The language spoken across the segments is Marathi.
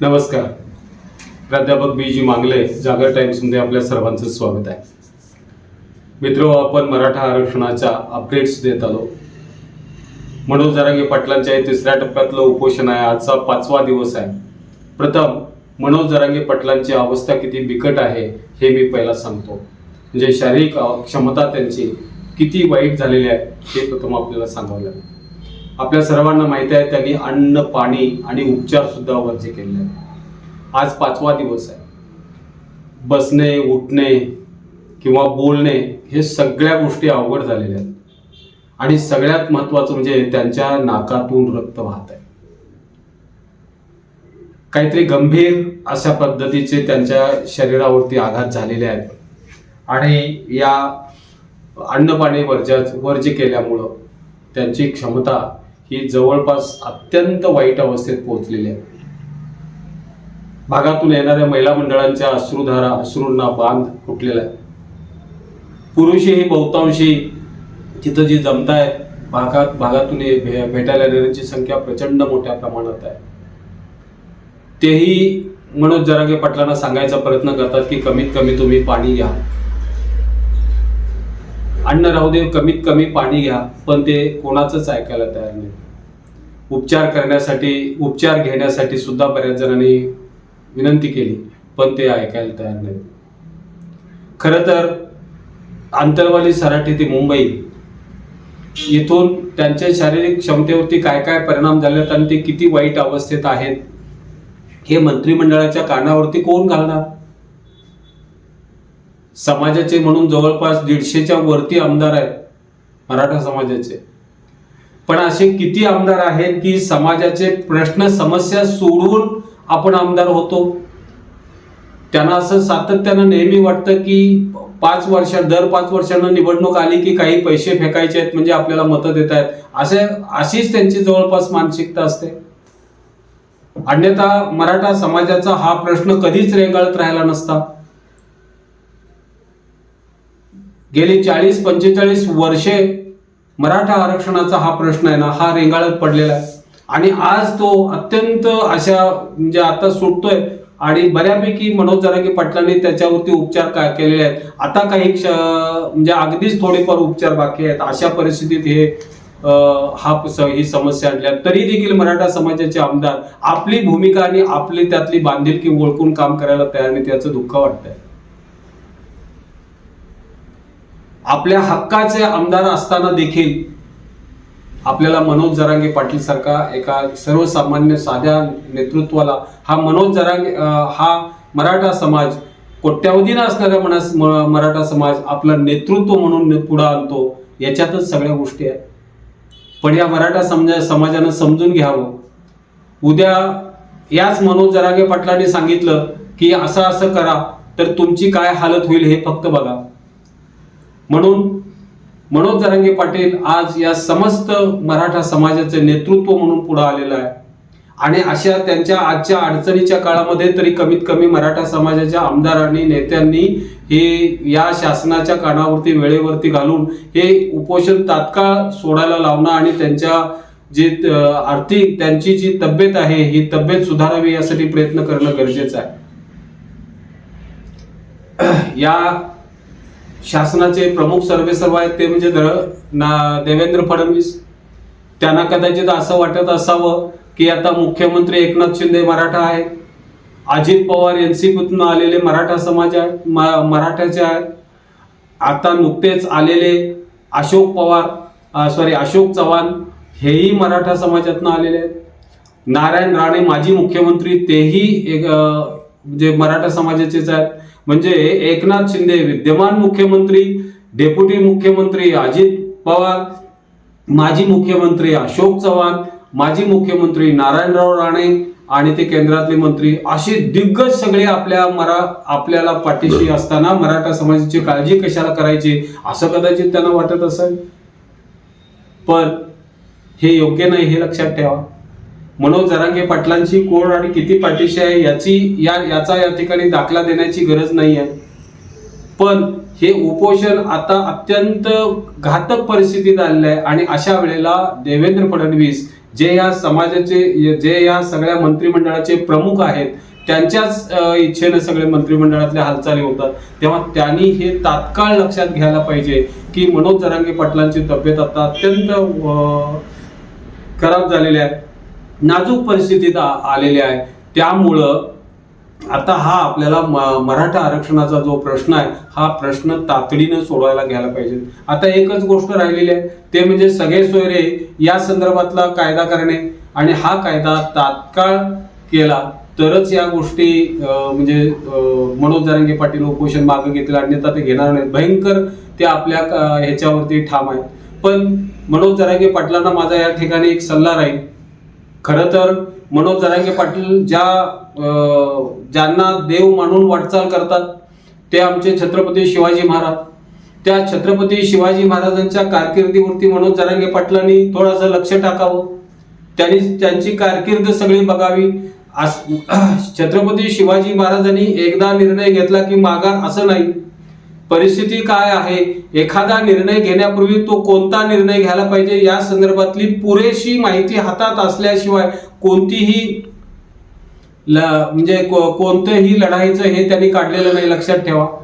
नमस्कार. प्राध्यापक बी जी मांगले जागर टाइम्समध्ये आपल्या सर्वांचं स्वागत आहे. मित्र आपण मराठा आरक्षणाच्या अपडेट्स देत आलो. मनोज जरांगे पाटलांच्या तिसऱ्या टप्प्यातलं उपोषण आहे. आजचा पाचवा दिवस आहे. प्रथम मनोज जरांगे पाटलांची अवस्था किती बिकट आहे हे मी पहिला सांगतो. म्हणजे शारीरिक क्षमता त्यांची किती वाईट झालेली आहे हे प्रथम आपल्याला सांगावं लागेल. आपल्या सर्वांना माहिती आहे त्यांनी अन्न पाणी आणि उपचार सुद्धा वर्ज्य केले आज पाचवा दिवस आहे. बसणे उठणे किंवा बोलणे हे सगळ्या गोष्टी अवघड झालेल्या आहेत. आणि सगळ्यात महत्वाचं म्हणजे त्यांच्या नाकातून रक्त वाहत आहे. काहीतरी गंभीर अशा पद्धतीचे त्यांच्या शरीरावरती आघात झालेले आहेत. आणि या अन्नपाणी पाणी वर्ज वर्ज्य केल्यामुळं त्यांची क्षमता ही जवळपास अत्यंत वाईट अवस्थेत पोहोचलेली आहे. भागातून येणाऱ्या महिला मंडळांच्या अश्रुधारा अश्रूंना बांध फुटलेला आहे. पुरुषही बहुतांशी तिथं जी जमतायत भागात भागातून भे- भेटायला येणाऱ्यांची संख्या प्रचंड मोठ्या प्रमाणात आहे. तेही मनोज जरागे पाटलांना सांगायचा प्रयत्न करतात की कमीत कमी तुम्ही पाणी घ्या. अन्न राहू दे कमीत कमी पाणी घ्या पण ते कोणाचंच ऐकायला तयार नाही. उपचार करण्यासाठी उपचार घेण्यासाठी सुद्धा बऱ्याच जणांनी विनंती केली पण ते ऐकायला तयार नाही. खरं तर आंतरवाली सराठी ते मुंबई. इथून त्यांच्या शारीरिक क्षमतेवरती काय काय परिणाम झालेत आणि ते किती वाईट अवस्थेत आहेत हे मंत्रिमंडळाच्या कानावरती कोण घालणार? समाजाचे म्हणून जवळपास दीडशेच्या वरती आमदार आहेत मराठा समाजाचे. पण असे किती आमदार आहेत की समाजाचे प्रश्न समस्या सोडून आपण आमदार होतो? त्यांना असं सातत्यानं नेहमी वाटतं की पाच वर्ष दर पाच वर्षांना निवडणूक आली की काही पैसे फेकायचे आहेत म्हणजे आपल्याला मतं देत आहेत. असे अशीच त्यांची जवळपास मानसिकता असते. अन्यथा मराठा समाजाचा हा प्रश्न कधीच रेंगाळत राहिला नसता. गेली चाळीस पंचेचाळीस वर्षे मराठा आरक्षणाचा हा प्रश्न आहे ना हा रेंगाळत पडलेला आहे. आणि आज तो अत्यंत अशा म्हणजे आता सुटतोय आणि बऱ्यापैकी मनोज जरांगे पाटलांनी त्याच्यावरती उपचार काय केलेले आहेत? आता काही क्ष म्हणजे अगदीच थोडेफार उपचार बाकी आहेत. अशा परिस्थितीत हे हा ही समस्या आणल्या तरी देखील मराठा समाजाचे आमदार आपली भूमिका आणि आपली त्यातली बांधिलकी ओळखून काम करायला तयार नाही त्याचं दुःख वाटतंय. आपल्या हक्काचे आमदार असताना देखील आपल्याला मनोज जरांगे पाटील सारखा एका सर्वसामान्य साध्या नेतृत्वाला हा मनोज जरांगे हा मराठा समाज कोट्यावधीनं असणाऱ्या मनास म- मराठा समाज आपलं नेतृत्व म्हणून पुढे आणतो याच्यातच सगळ्या गोष्टी आहेत. पण या मराठा समजा समाजानं समजून घ्यावं. उद्या याच मनोज जरांगे पाटलांनी सांगितलं की असं असं करा तर तुमची काय हालत होईल हे फक्त बघा. म्हणून मनोज जरांगे पाटील आज या समस्त मराठा समाजाचे नेतृत्व म्हणून पुढे आलेलं आहे. आणि अशा त्यांच्या आजच्या अडचणीच्या काळामध्ये तरी कमीत कमी मराठा समाजाच्या आमदारांनी नेत्यांनी हे या शासनाच्या कानावरती वेळेवरती घालून हे उपोषण तात्काळ सोडायला लावणं आणि त्यांच्या जे आर्थिक त्यांची जी तब्येत आहे ही तब्येत सुधारावी यासाठी प्रयत्न करणं गरजेचं आहे. या शासनाचे प्रमुख सर्वेसर्वा आहेत ते म्हणजे द- ना- देवेंद्र फडणवीस. त्यांना कदाचित असं वाटत असावं की आता मुख्यमंत्री एकनाथ शिंदे मराठा आहेत. अजित पवार एनसीपीतून आलेले मराठा समाज आहे म- मराठ्याचे आहेत. आता नुकतेच आलेले अशोक पवार सॉरी अशोक चव्हाण हेही मराठा समाजातून आलेले आहेत. नारायण राणे माजी मुख्यमंत्री तेही एक म्हणजे मराठा समाजाचेच आहेत. म्हणजे एकनाथ शिंदे विद्यमान मुख्यमंत्री डेप्युटी मुख्यमंत्री अजित पवार माजी मुख्यमंत्री अशोक चव्हाण माजी मुख्यमंत्री नारायणराव राणे आणि ते केंद्रातले मंत्री असे दिग्गज सगळे आपल्या मरा आपल्याला पाठीशी असताना मराठा समाजाची काळजी कशाला करायची? असं कदाचित त्यांना वाटत असेल. पण हे योग्य नाही हे लक्षात ठेवा. मनोज जरांगे पाटलांची कोण आणि किती पाठीशी आहे याची या याचा या ठिकाणी दाखला देण्याची गरज नाही आहे पण हे उपोषण आता अत्यंत घातक परिस्थितीत आलेलं आहे आणि अशा वेळेला देवेंद्र फडणवीस जे या समाजाचे जे या सगळ्या मंत्रिमंडळाचे प्रमुख आहेत त्यांच्याच इच्छेनं सगळे मंत्रिमंडळातल्या हालचाली होतात. तेव्हा त्यांनी हे तात्काळ लक्षात घ्यायला पाहिजे की मनोज जरांगे पाटलांची तब्येत आता अत्यंत खराब झालेली आहे. नाजूक परिस्थितीत आलेले आहे. त्यामुळं आता हा आपल्याला म- मराठा आरक्षणाचा जो प्रश्न आहे हा प्रश्न तातडीनं सोडवायला घ्यायला पाहिजे. आता एकच गोष्ट राहिलेली आहे ते म्हणजे सगळे सोयरे या संदर्भातला कायदा करणे. आणि हा कायदा तात्काळ केला तरच या गोष्टी म्हणजे मनोज जरांगे पाटील उपोषण मागे घेतील अन्यथा ते घेणार नाहीत. भयंकर ते आपल्या ह्याच्यावरती ठाम आहेत. पण मनोज जरांगे पाटलांना माझा या ठिकाणी एक सल्ला राहील. खरं तर मनोज जरांगे पाटील ज्या ज्यांना देव मानून वाटचाल करतात ते आमचे छत्रपती शिवाजी महाराज. त्या छत्रपती शिवाजी महाराजांच्या कारकिर्दीवरती मनोज जरांगे पाटलांनी थोडंसं लक्ष टाकावं. त्यांनी त्यांची कारकीर्द सगळी बघावी. छत्रपती शिवाजी महाराजांनी एकदा निर्णय घेतला की माघार असं नाही. परिस्थिती काय आहे? एखादा निर्णय घेण्यापूर्वी तो कोणता निर्णय घ्यायला पाहिजे? या संदर्भातली पुरेशी माहिती हातात असल्याशिवाय कोणतीही ल म्हणजे को- कोणतंही लढाईचं हे त्यांनी काढलेलं नाही. लक्षात ठेवा.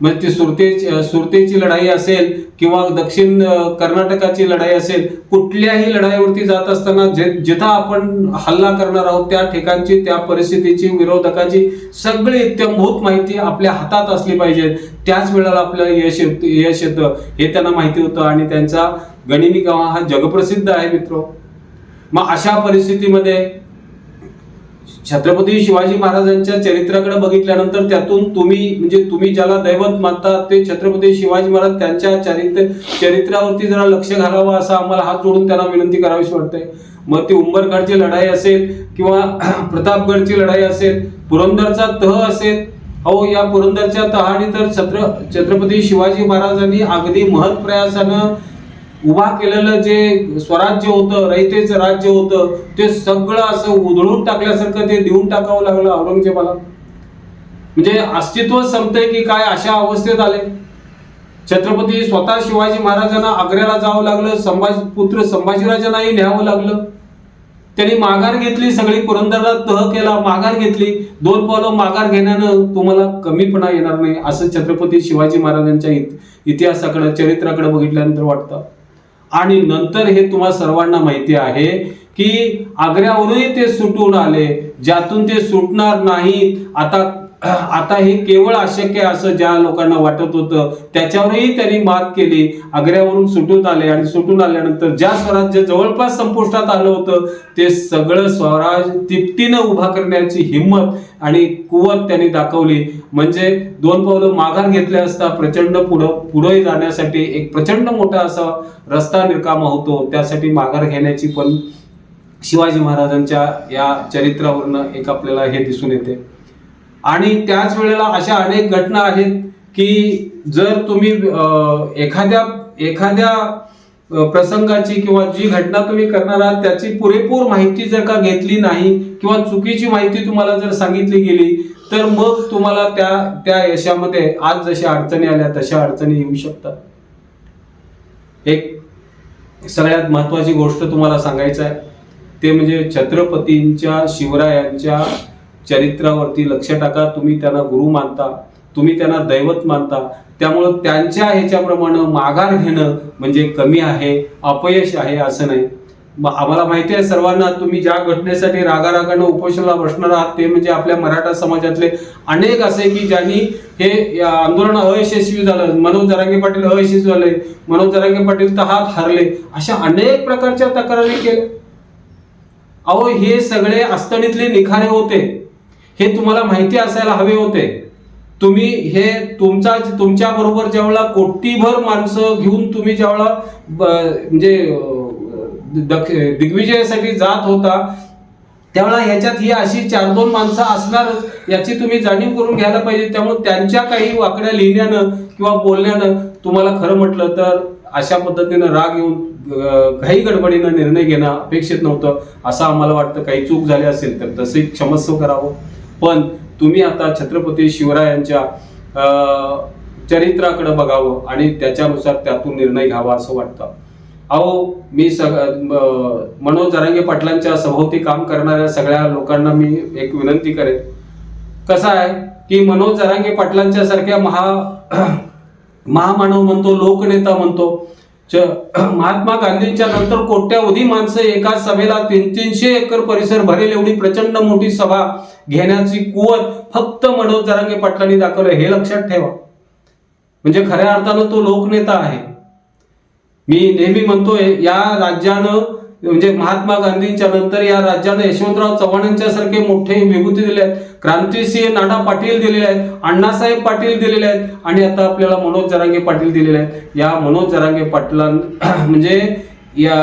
म्हणजे ती सुरते सुरतेची लढाई असेल किंवा दक्षिण कर्नाटकाची लढाई असेल कुठल्याही लढाईवरती जात असताना जे जिथं आपण हल्ला करणार आहोत त्या ठिकाणची त्या परिस्थितीची विरोधकाची सगळी इत्यंभूत माहिती आपल्या हातात असली पाहिजे. त्याच वेळेला आपल्याला यश यश येतं हे त्यांना माहिती होतं आणि त्यांचा गणिनी गावा हा जगप्रसिद्ध आहे मित्र. मग अशा परिस्थितीमध्ये छत्रपती शिवाजी महाराजांच्या चरित्राकडे बघितल्यानंतर त्यातून तुम्ही म्हणजे तुम्ही ज्याला दैवत मानता ते छत्रपती शिवाजी महाराज त्यांच्या चरित्र चरित्रावरती जरा लक्ष घालावं असं आम्हाला हात जोडून त्यांना विनंती करावीशी वाटते मग ती उंबरगडची लढाई असेल किंवा प्रतापगडची लढाई असेल पुरंदरचा तह असेल अहो या पुरंदरच्या तहाने तर छत्र छत्रपती शिवाजी महाराजांनी अगदी महत् प्रयासानं उभा केलेलं जे स्वराज्य होतं रयतेचं राज्य होतं ते सगळं असं उधळून टाकल्यासारखं ते देऊन टाकावं लागलं औरंगजेबाला. म्हणजे अस्तित्व संपतंय की काय अशा अवस्थेत आले. छत्रपती स्वतः शिवाजी महाराजांना आग्र्याला जावं लागलं संभाजी पुत्र संभाजीराजांनाही न्यावं लागलं. त्यांनी माघार घेतली सगळी पुरंदरला तह केला माघार घेतली. दोन पावलं माघार घेण्यानं तुम्हाला कमीपणा येणार नाही असं छत्रपती शिवाजी महाराजांच्या इत- इतिहासाकडे चरित्राकडे बघितल्यानंतर वाटतं. आणि नंतर हे तुम्हा सर्वांना माहिती आहे की आग्र्यावरूनही ते सुटून आले. ज्यातून ते सुटणार नाहीत. आता आता हे केवळ अशक्य असं ज्या लोकांना वाटत होतं त्याच्यावरही त्यांनी मात केली. आग्र्यावरून सुटून आले आणि सुटून आल्यानंतर ज्या स्वराज्य जवळपास संपुष्टात आलं होतं ते सगळं स्वराज तिपटीनं उभा करण्याची हिंमत आणि कुवत त्यांनी दाखवली. म्हणजे दोन पावलं माघार घेतले असता प्रचंड पुढं पुढे जाण्यासाठी एक प्रचंड मोठा असा रस्ता निर्कामा होतो. त्यासाठी माघार घेण्याची पण शिवाजी महाराजांच्या या चरित्रावरनं एक आपल्याला हे दिसून येते. आणि त्याच वेळेला अशा अनेक घटना आहेत की जर तुम्ही एखाद्या एखाद्या प्रसंगाची किंवा जी घटना तुम्ही करणार आहात त्याची पुरेपूर माहिती जर का घेतली नाही किंवा चुकीची माहिती तुम्हाला जर सांगितली गेली तर मग तुम्हाला त्या त्या यशामध्ये आज जशा अडचणी आल्या तशा अडचणी येऊ शकतात. एक सगळ्यात महत्वाची गोष्ट तुम्हाला सांगायचं आहे ते म्हणजे छत्रपतींच्या शिवरायांच्या चरित्रावरती लक्ष टाका तुम्ही त्यांना गुरु मानता तुम्ही त्यांना दैवत मानता. त्यामुळं त्यांच्या ह्याच्याप्रमाणे माघार घेणं म्हणजे कमी आहे अपयश आहे असं नाही. आम्हाला माहिती आहे सर्वांना तुम्ही ज्या घटनेसाठी रागारागानं उपोषणाला बसणार आहात ते म्हणजे आपल्या मराठा समाजातले अनेक असे की ज्यांनी हे आंदोलन अयशस्वी झालं. मनोज जरांगे पाटील अयशस्वी झाले. मनोज जरांगे पाटील तर हात हरले. अशा अनेक प्रकारच्या तक्रारी केल्या. अहो हे सगळे अस्तणीतले निखारे होते. हे तुम्हाला माहिती असायला हवे होते. तुम्ही हे तुमचा तुमच्या बरोबर ज्यावेळेला कोटीभर माणसं घेऊन तुम्ही ज्यावेळेला म्हणजे दिग्विजयासाठी जात होता त्यावेळेला ह्याच्यात ही अशी चार दोन माणसं असणारच याची तुम्ही जाणीव करून घ्यायला पाहिजे. त्यामुळे त्यांच्या काही वाकड्या लिहिण्यानं किंवा बोलण्यानं तुम्हाला खरं म्हटलं तर अशा पद्धतीनं राग येऊन घाई गडबडीनं निर्णय घेणं अपेक्षित नव्हतं असं आम्हाला वाटतं. काही चूक झाली असेल तर तसे क्षमस्व करावं. पण तुम्ही आता छत्रपती शिवरायांच्या चरित्राकडे बघावं आणि त्याच्यानुसार त्यातून निर्णय घ्यावा असं वाटतं. अहो मी सग मनोज जरांगे पाटलांच्या सभोवती काम करणाऱ्या सगळ्या लोकांना मी एक विनंती करेन. कसं आहे की मनोज जरांगे पाटलांच्या सारख्या महा महामानव म्हणतो लोकनेता म्हणतो महात्मा गांधींच्या नंतर कोट्यावधी माणसं एका सभेला तीन तीनशे एकर परिसर भरेल एवढी प्रचंड मोठी सभा घेण्याची कुवत फक्त मनोज जरांगे पाटलांनी दाखवलं हे लक्षात ठेवा. म्हणजे खऱ्या अर्थानं तो लोकनेता आहे. मी नेहमी म्हणतोय या राज्यानं म्हणजे महात्मा गांधींच्या नंतर या राज्यानं यशवंतराव चव्हाणांच्या सारखे मोठे विभूती दिले आहेत. क्रांतिसिंह नाना पाटील दिलेले आहेत. अण्णासाहेब पाटील दिलेले आहेत. आणि आता आपल्याला मनोज जरांगे पाटील दिलेले आहेत. या मनोज जरांगे पाटलां म्हणजे या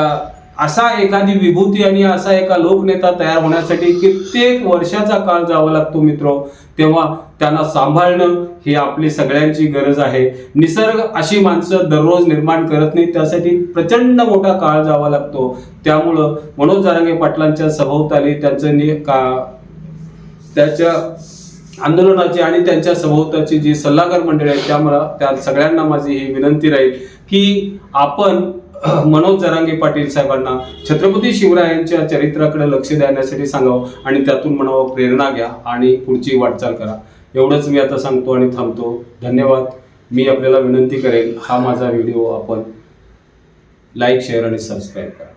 असा एखादी विभूती आणि असा एका लोकनेता तयार होण्यासाठी कित्येक वर्षाचा काळ जावा लागतो मित्र. तेव्हा त्यांना सांभाळणं ही आपली सगळ्यांची गरज आहे. निसर्ग अशी माणसं दररोज निर्माण करत नाही त्यासाठी प्रचंड मोठा काळ जावा लागतो. त्यामुळं मनोज जारांगे पाटलांच्या सभोवताली त्यांचं नि का त्याच्या आंदोलनाची आणि त्यांच्या सभोवताची जी सल्लागार मंडळी आहे त्यामुळे त्या सगळ्यांना माझी ही विनंती राहील की आपण मनोज जरांगे पाटील साहेबांना छत्रपती शिवरायांच्या चरित्राकडे लक्ष देण्यासाठी सांगावं आणि त्यातून म्हणावं प्रेरणा घ्या आणि पुढची वाटचाल करा. एवढंच मी आता सांगतो आणि थांबतो. धन्यवाद. मी आपल्याला विनंती करेन हा माझा व्हिडिओ आपण लाईक शेअर आणि सबस्क्राईब करा.